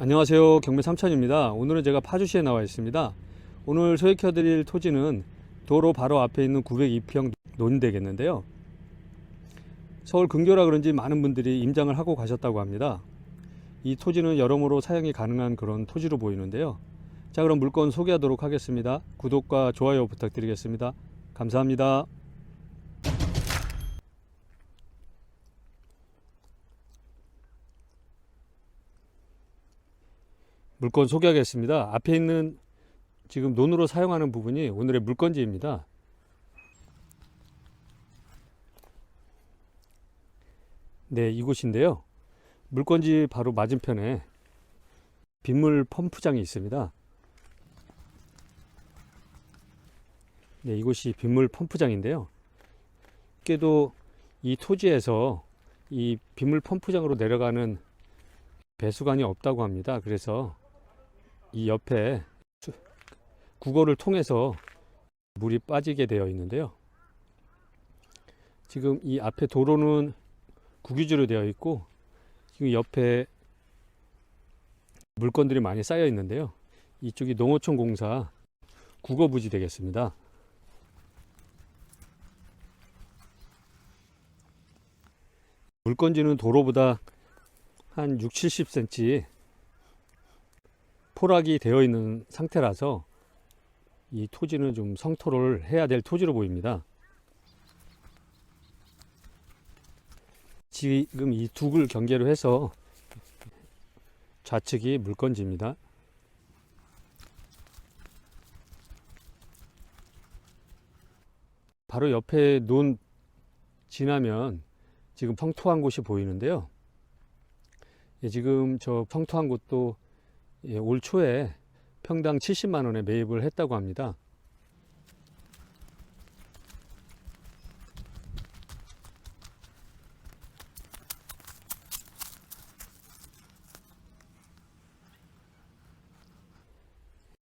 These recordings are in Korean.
안녕하세요. 경매 삼천입니다. 오늘은 제가 파주시에 나와 있습니다. 오늘 소개해드릴 토지는 도로 바로 앞에 있는 902평 논되겠는데요. 서울 근교라 그런지 많은 분들이 임장을 하고 가셨다고 합니다. 이 토지는 여러모로 사용이 가능한 그런 토지로 보이는데요. 자, 그럼 물건 소개하도록 하겠습니다. 구독과 좋아요 부탁드리겠습니다. 감사합니다. 물건 소개하겠습니다. 앞에 있는 지금 논으로 사용하는 부분이 오늘의 물건지입니다. 네, 이곳인데요. 물건지 바로 맞은편에 빗물 펌프장이 있습니다. 네, 이곳이 빗물 펌프장인데요. 깨도 이 토지에서 이 빗물 펌프장으로 내려가는 배수관이 없다고 합니다. 그래서 이 옆에 수- 국어를 통해서 물이 빠지게 되어 있는데요. 지금 이 앞에 도로는 국유지로 되어 있고 지금 옆에 물건들이 많이 쌓여 있는데요. 이쪽이 농어촌 공사 국어부지 되겠습니다. 물건지는 도로보다 한 6, 70cm 포락이 되어 있는 상태라서 이 토지는 좀 성토를 해야 될 토지로 보입니다. 지금 이 둑을 경계로 해서 좌측이 물건지입니다. 바로 옆에 논 지나면 지금 성토한 곳이 보이는데요. 예, 지금 저 평토한 곳도 예, 올 초에 평당 70만 원에 매입을 했다고 합니다.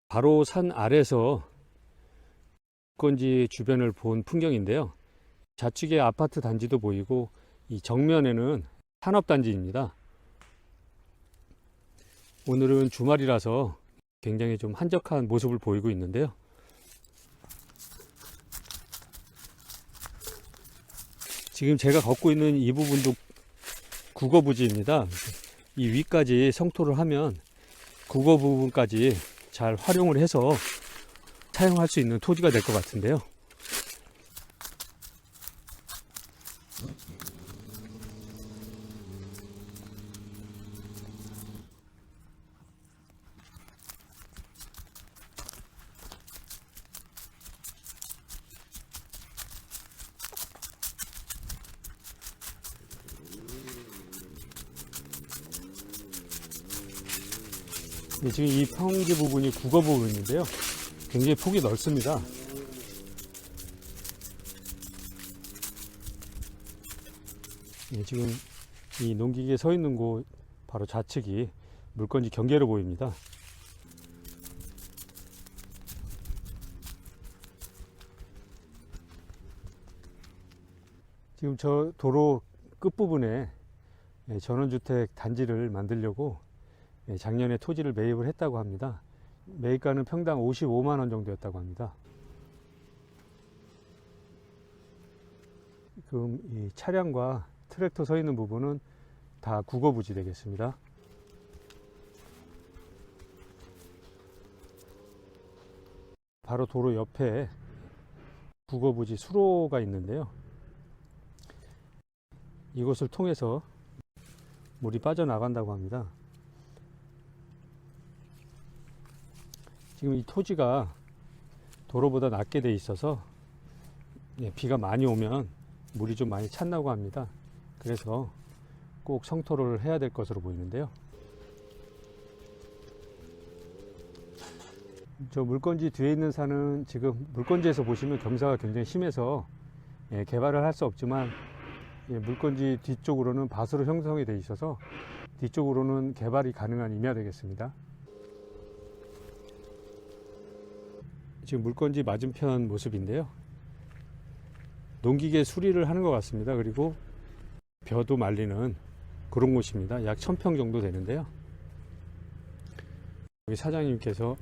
바로 산 아래서 건지 주변을 본 풍경인데요. 좌측에 아파트 단지도 보이고 이 정면에는 산업단지입니다. 오늘은 주말이라서 굉장히 좀 한적한 모습을 보이고 있는데요. 지금 제가 걷고 있는 이 부분도 국어 부지입니다. 이 위까지 성토를 하면 국어 부분까지 잘 활용을 해서 사용할 수 있는 토지가 될 것 같은데요. 지금 이 평지 부분이 국어 부분인데요. 굉장히 폭이 넓습니다. 네, 지금 이 농기계에 서 있는 곳 바로 좌측이 물건지 경계로 보입니다. 지금 저 도로 끝부분에 예, 전원주택 단지를 만들려고 예, 작년에 토지를 매입을 했다고 합니다. 매입가는 평당 55만 원 정도였다고 합니다. 지금 이 차량과 트랙터 서 있는 부분은 다 국어부지 되겠습니다. 바로 도로 옆에 국어부지 수로가 있는데요. 이곳을 통해서 물이 빠져나간다고 합니다. 지금 이 토지가 도로보다 낮게 돼 있어서 예, 비가 많이 오면 물이 좀 많이 찼다고 합니다. 그래서 꼭 성토를 해야 될 것으로 보이는데요. 저 물건지 뒤에 있는 산은 지금 물건지에서 보시면 경사가 굉장히 심해서 예, 개발을 할 수 없지만 예, 물건지 뒤쪽으로는 밭으로 형성이 되어 있어서 뒤쪽으로는 개발이 가능한 임야 되겠습니다. 지금 물건지 맞은편 모습인데요. 농기계 수리를 하는 것 같습니다. 그리고 벼도 말리는 그런 곳입니다. 약 1000평 정도 되는데요. 여기 사장님께서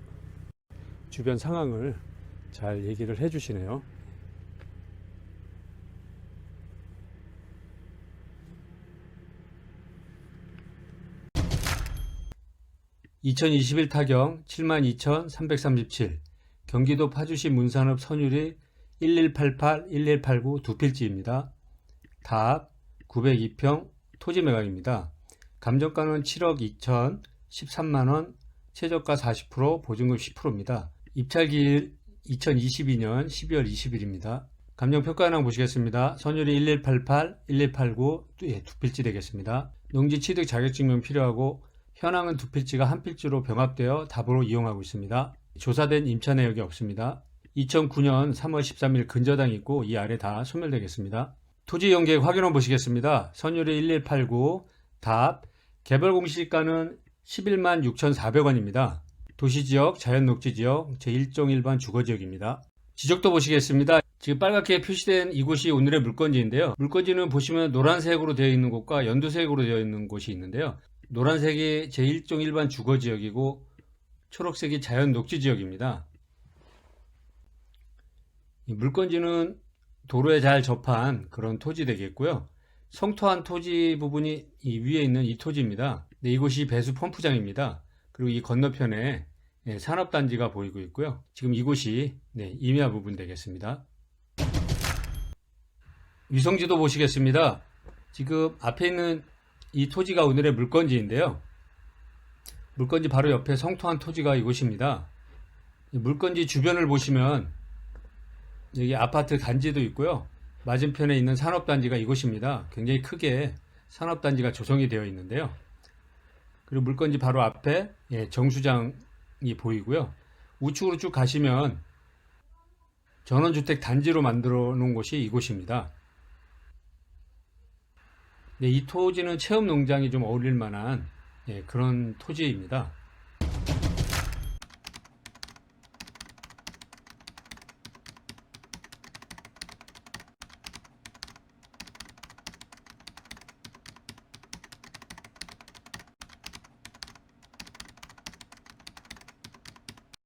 주변 상황을 잘 얘기를 해 주시네요. 2021 타경 72,337 경기도 파주시 문산읍 선율이 1188, 1189 두 필지입니다. 답 902평 토지 매각입니다. 감정가는 7억 2천 13만원, 최저가 40%, 보증금 10%입니다. 입찰기일 2022년 12월 20일입니다. 감정평가 현황 보시겠습니다. 선율이 1188, 1189, 예, 두 필지 되겠습니다. 농지 취득 자격증명 필요하고 현황은 두 필지가 한 필지로 병합되어 답으로 이용하고 있습니다. 조사된 임차 내역이 없습니다. 2009년 3월 13일 근저당 있고 이 아래 다 소멸되겠습니다. 토지 연계획 확인원 보시겠습니다. 선율이 1189, 답, 개별 공시가는 11만 6,400원입니다. 도시지역, 자연녹지지역, 제1종 일반 주거지역입니다. 지적도 보시겠습니다. 지금 빨갛게 표시된 이곳이 오늘의 물건지인데요. 물건지는 보시면 노란색으로 되어 있는 곳과 연두색으로 되어 있는 곳이 있는데요. 노란색이 제1종 일반 주거지역이고 초록색이 자연 녹지 지역입니다. 이 물건지는 도로에 잘 접한 그런 토지 되겠고요. 성토한 토지 부분이 이 위에 있는 이 토지입니다. 네, 이곳이 배수 펌프장입니다. 그리고 이 건너편에 예, 산업단지가 보이고 있고요. 지금 이곳이 네, 임야 부분 되겠습니다. 위성지도 보시겠습니다. 지금 앞에 있는 이 토지가 오늘의 물건지인데요. 물건지 바로 옆에 성토한 토지가 이곳입니다. 이 물건지 주변을 보시면 여기 아파트 단지도 있고요. 맞은편에 있는 산업단지가 이곳입니다. 굉장히 크게 산업단지가 조성이 되어 있는데요. 그리고 물건지 바로 앞에 예, 정수장이 보이고요. 우측으로 쭉 가시면 전원주택 단지로 만들어 놓은 곳이 이곳입니다. 네, 이 토지는 체험 농장이 좀 어울릴 만한 예, 그런 토지입니다.